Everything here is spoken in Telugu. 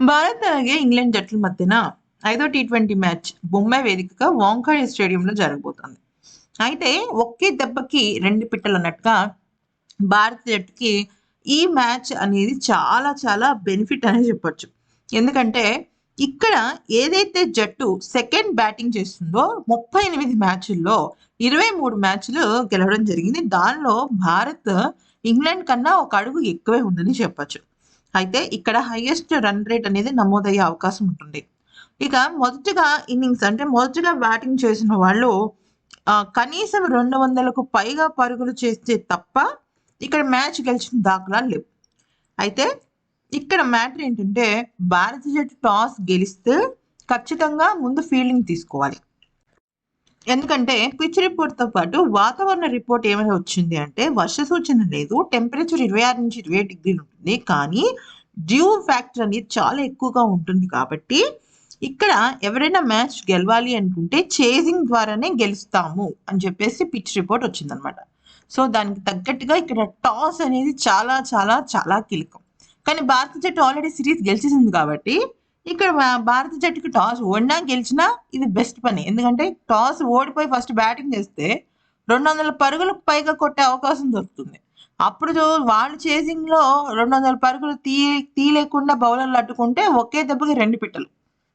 భారత్ అలాగే ఇంగ్లాండ్ జట్ల మధ్యన ఐదో టీ ట్వంటీ మ్యాచ్ బొంబాయి వేదికగా వాంఖాడే స్టేడియంలో జరగబోతోంది. అయితే ఒకే దెబ్బకి రెండు పిట్టలు అన్నట్టుగా భారత జట్టుకి ఈ మ్యాచ్ అనేది చాలా చాలా బెనిఫిట్ అని చెప్పొచ్చు. ఎందుకంటే ఇక్కడ ఏదైతే జట్టు సెకండ్ బ్యాటింగ్ చేస్తుందో ముప్పై ఎనిమిది మ్యాచ్ల్లో ఇరవై మూడు మ్యాచ్లు గెలవడం జరిగింది. దానిలో భారత్ ఇంగ్లాండ్ కన్నా ఒక అడుగు ఎక్కువే ఉందని చెప్పొచ్చు. అయితే ఇక్కడ హైయెస్ట్ రన్ రేట్ అనేది నమోదయ్యే అవకాశం ఉంటుంది. ఇక మొదటిగా ఇన్నింగ్స్ అంటే మొదటిగా బ్యాటింగ్ చేసిన వాళ్ళు కనీసం రెండు వందలకు పైగా పరుగులు చేస్తే తప్ప ఇక్కడ మ్యాచ్ గెలిచిన దాఖలా లేవు. అయితే ఇక్కడ మ్యాటర్ ఏంటంటే భారత జట్టు టాస్ గెలిస్తే ఖచ్చితంగా ముందు ఫీల్డింగ్ తీసుకోవాలి. ఎందుకంటే పిచ్ రిపోర్ట్తో పాటు వాతావరణ రిపోర్ట్ ఏమైనా వచ్చింది అంటే వర్ష సూచన లేదు టెంపరేచర్ ఇరవై ఆరు నుంచి ఇరవై డిగ్రీలు ఉంటుంది. కానీ డ్యూ ఫ్యాక్టర్ అనేది చాలా ఎక్కువగా ఉంటుంది కాబట్టి ఇక్కడ ఎవరైనా మ్యాచ్ గెలవాలి అనుకుంటే చేజింగ్ ద్వారానే గెలుస్తాము అని చెప్పేసి పిచ్ రిపోర్ట్ వచ్చిందనమాట. సో దానికి తగ్గట్టుగా ఇక్కడ టాస్ అనేది చాలా చాలా చాలా కీలకం. కానీ భారత జట్టు ఆల్రెడీ సిరీస్ గెలిచేసింది కాబట్టి ఇక్కడ భారత జట్టుకి టాస్ ఓడినా గెలిచినా ఇది బెస్ట్ పని. ఎందుకంటే టాస్ ఓడిపోయి ఫస్ట్ బ్యాటింగ్ చేస్తే రెండు వందల పరుగులకు పైగా కొట్టే అవకాశం దొరుకుతుంది. అప్పుడు వాళ్ళు చేసింగ్లో రెండు వందల పరుగులు తీ తీయలేకుండా బౌలర్లు అడ్డుకుంటే ఒకే దెబ్బకి రెండు పిట్టలు.